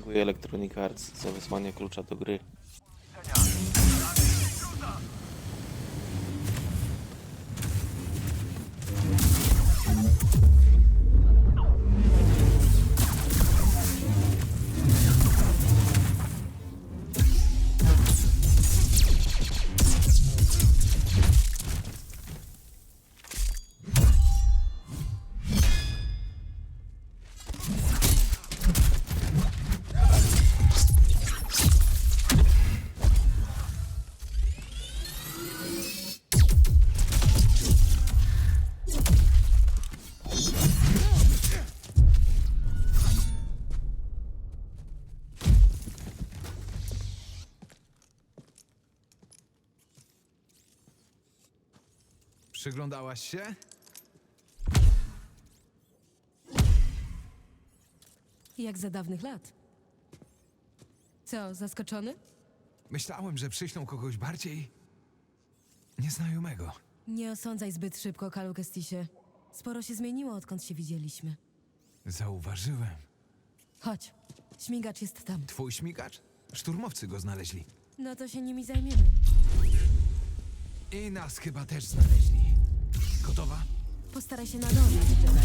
Dziękuję Electronic Arts za wysłanie klucza do gry. Przyglądałaś się? Jak za dawnych lat. Co, zaskoczony? Myślałem, że przyślą kogoś bardziej nieznajomego. Nie osądzaj zbyt szybko, Kalu Kestisie. Sporo się zmieniło, odkąd się widzieliśmy. Zauważyłem. Chodź, śmigacz jest tam. Twój śmigacz? Szturmowcy go znaleźli. No to się nimi zajmiemy. I nas chyba też znaleźli. Gotowa? Postaraj się nadążyć, Jedi.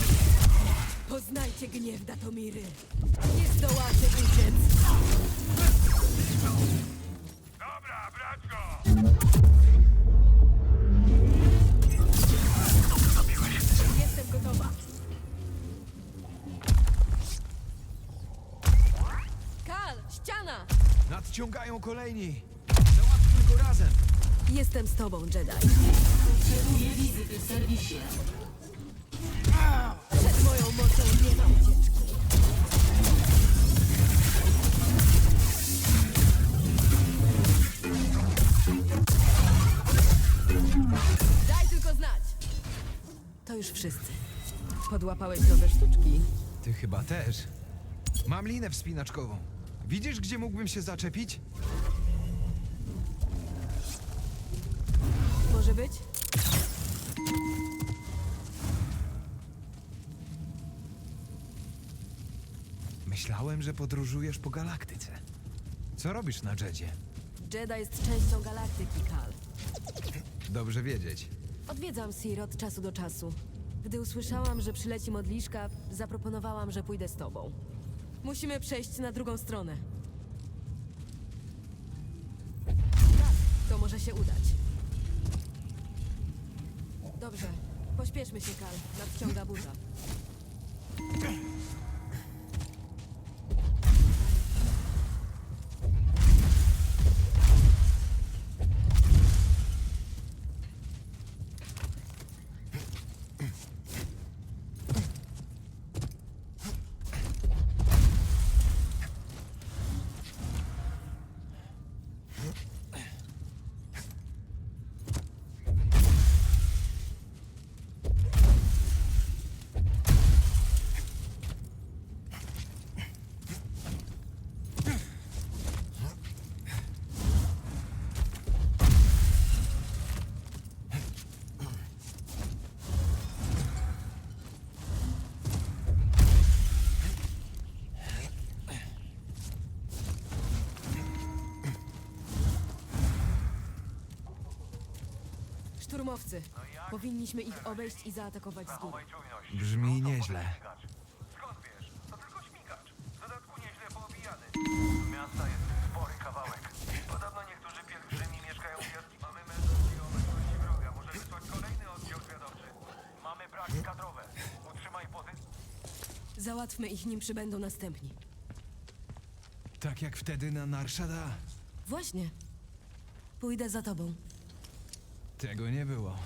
Poznajcie gniew Datomiry. Nie zdołacie uciec. Dobra, brać go! Jestem gotowa. Kal, ściana! Nadciągają kolejni! Załatwmy go razem! Jestem z tobą, Jedi. Przed moją mocą nie ma ucieczki. Daj tylko znać. To już wszyscy. Podłapałeś nowe sztuczki. Ty chyba też. Mam linę wspinaczkową. Widzisz, gdzie mógłbym się zaczepić? Może być? Myślałem, że podróżujesz po galaktyce. Co robisz na Jedzie? Jedi jest częścią galaktyki, Kal. Dobrze wiedzieć. Odwiedzam Sir od czasu do czasu. Gdy usłyszałam, że przyleci modliszka, zaproponowałam, że pójdę z tobą. Musimy przejść na drugą stronę. Tak, to może się udać. Dobrze, pośpieszmy się, Kal. Nadciąga burza. Szturmowcy. Powinniśmy ich obejść i zaatakować z góry. Zachowaj czujność. Brzmi nieźle. Śmigacz. Skąd wiesz? To tylko śmigacz. W dodatku nieźle poobijany. Miasta jest spory kawałek. Podobno niektórzy pielgrzymi mieszkają w jaskini. Mamy meldunki o obecności wroga. Może wysłać kolejny oddział zwiadowczy. Mamy braki kadrowe. Utrzymaj pozycję. Załatwmy ich, nim przybędą następni. Tak jak wtedy na Narshada. Właśnie. Pójdę za tobą. Tego nie było.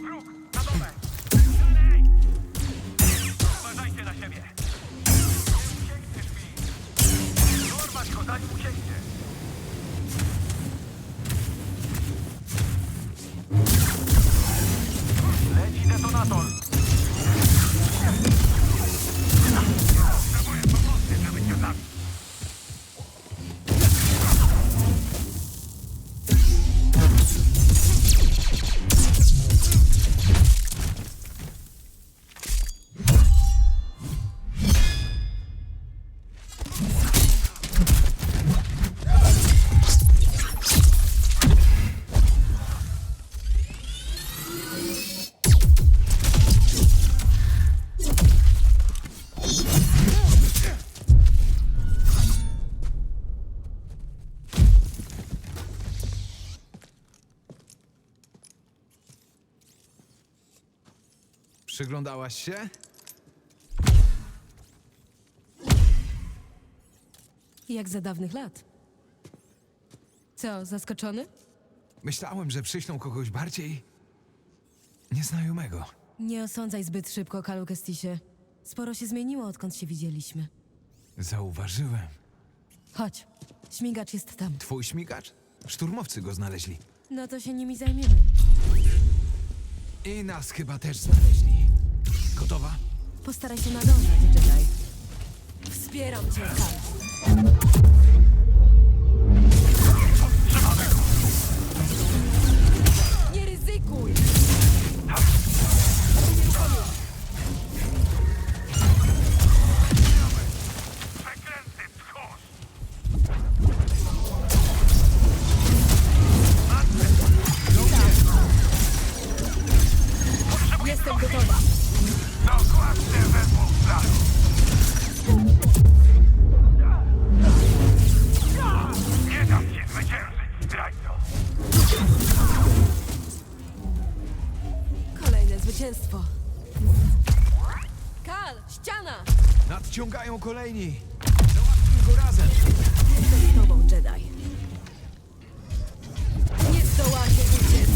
Wróg! Na dole! Przyglądałaś się? Jak za dawnych lat. Co, zaskoczony? Myślałem, że przyślą kogoś bardziej nieznajomego. Nie osądzaj zbyt szybko, Kalu Kestisie. Sporo się zmieniło, odkąd się widzieliśmy. Zauważyłem. Chodź, śmigacz jest tam. Twój śmigacz? Szturmowcy go znaleźli. No to się nimi zajmiemy. I nas chyba też znaleźli. Gotowa? Postaraj się nadążać, Jedi. Wspieram cię, Kal. Kolejni! Załatwmy go razem! Jestem z tobą, Jedi. Nie zdołacie uciec.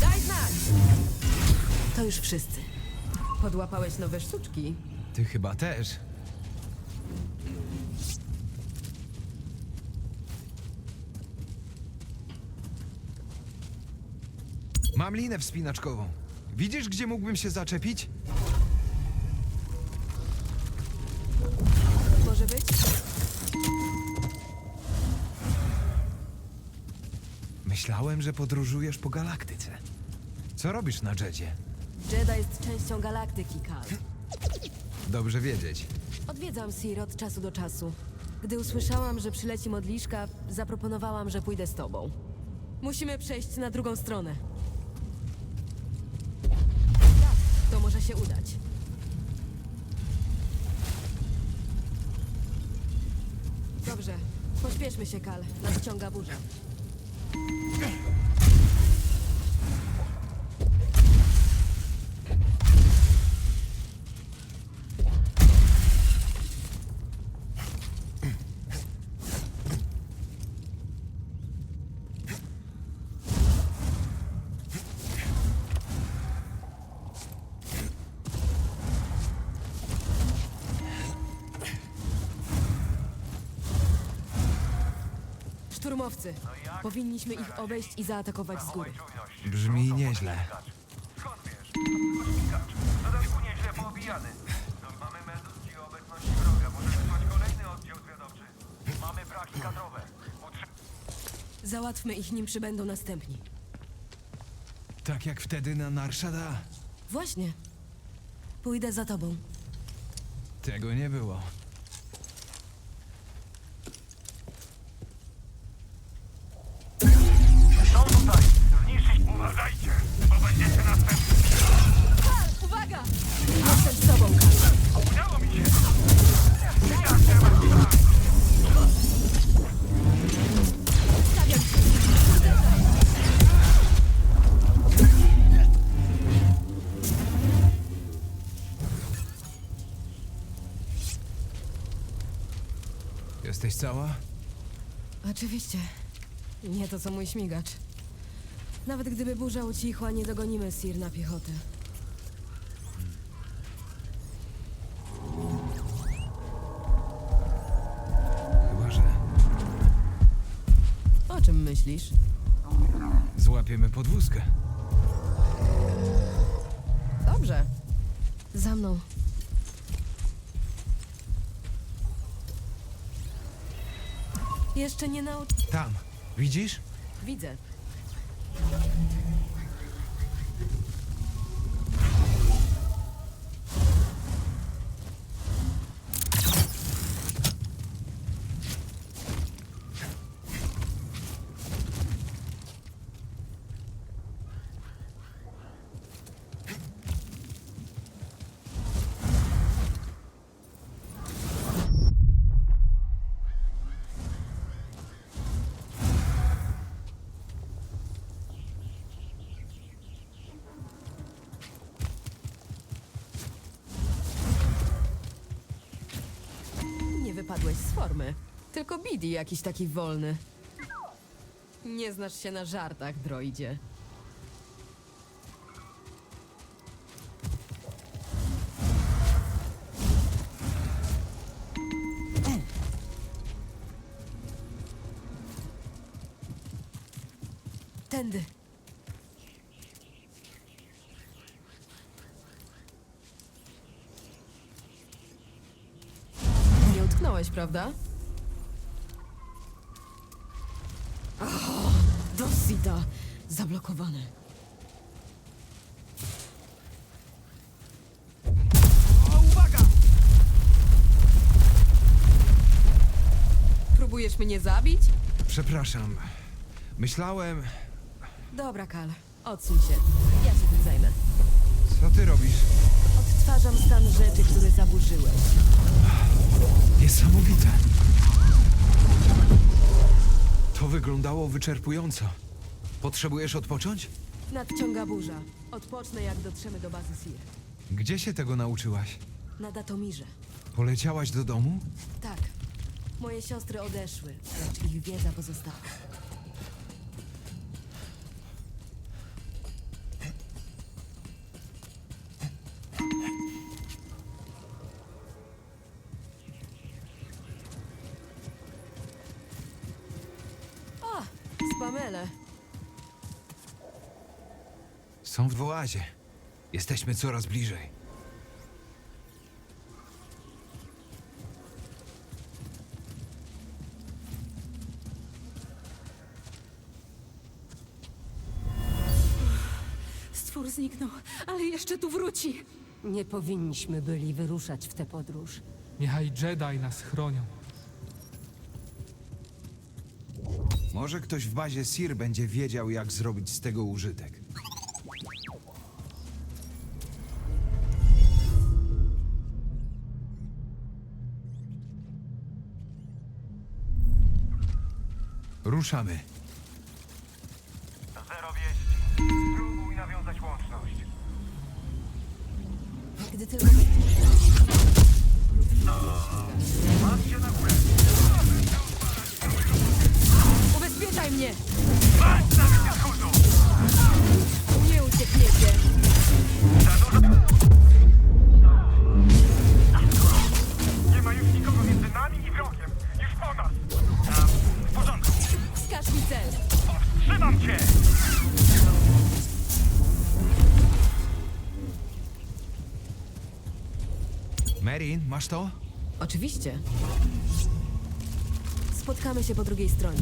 Daj znać! To już wszyscy. Podłapałeś nowe sztuczki. Ty chyba też. Mam linę wspinaczkową. Widzisz, gdzie mógłbym się zaczepić? Może być? Myślałem, że podróżujesz po galaktyce. Co robisz na Jedzie? Jedi jest częścią galaktyki, Kal. Dobrze wiedzieć. Odwiedzam Sir od czasu do czasu. Gdy usłyszałam, że przyleci modliszka, zaproponowałam, że pójdę z tobą. Musimy przejść na drugą stronę. Tak, to może się udać. Dobrze, pośpieszmy się, Kal. Nadciąga burza. Szturmowcy. Powinniśmy ich obejść i zaatakować z góry. Brzmi nieźle. Skąd wiesz? Śmigacz. W dodatku nieźle poobijany. No, mamy meldunki o obecności wroga. Może wysłać kolejny oddział zwiadowczy. Mamy braki kadrowe. Utrz- Załatwmy ich, nim przybędą następni. Tak jak wtedy na Narshada. Właśnie. Pójdę za tobą. Tego nie było. Jesteś cała? Oczywiście. Nie to, co mój śmigacz. Nawet gdyby burza ucichła, nie dogonimy Sir na piechotę. Chyba, że O czym myślisz? złapiemy podwózkę. Dobrze. Za mną. Jeszcze nie naucz... Tam. Widzisz? Widzę. Wypadłeś z formy. Tylko Bidi jakiś taki wolny. Nie znasz się na żartach, droidzie. Prawda? Oh, Dosita! Zablokowany. O, uwaga! Próbujesz mnie zabić? Przepraszam. Myślałem... Dobra, Kal. Odsuń się. Ja się tym zajmę. Co ty robisz? Odtwarzam stan rzeczy, które zaburzyłeś. Niesamowite. To wyglądało wyczerpująco. Potrzebujesz odpocząć? Nadciąga burza. Odpocznę, jak dotrzemy do bazy Sir. Gdzie się tego nauczyłaś? Na Datomirze. Poleciałaś do domu? Tak. Moje siostry odeszły, lecz ich wiedza pozostała. Spamele. Są w oazie. Jesteśmy coraz bliżej. Stwór zniknął, ale jeszcze tu wróci. Nie powinniśmy byli wyruszać w tę podróż. Niechaj Jedi nas chronią. Może ktoś w bazie Sir będzie wiedział, jak zrobić z tego użytek. Ruszamy. Zero wieści. Spróbuj nawiązać łączność. Gdy tylko Ubezpieczaj mnie! Nie uciekniecie! Za dużo... Nie ma już nikogo między nami i wrogiem. Już po nas. Tam, w porządku. Wskaż mi cel! Trzymam cię! Merin, masz to? Oczywiście. Spotkamy się po drugiej stronie.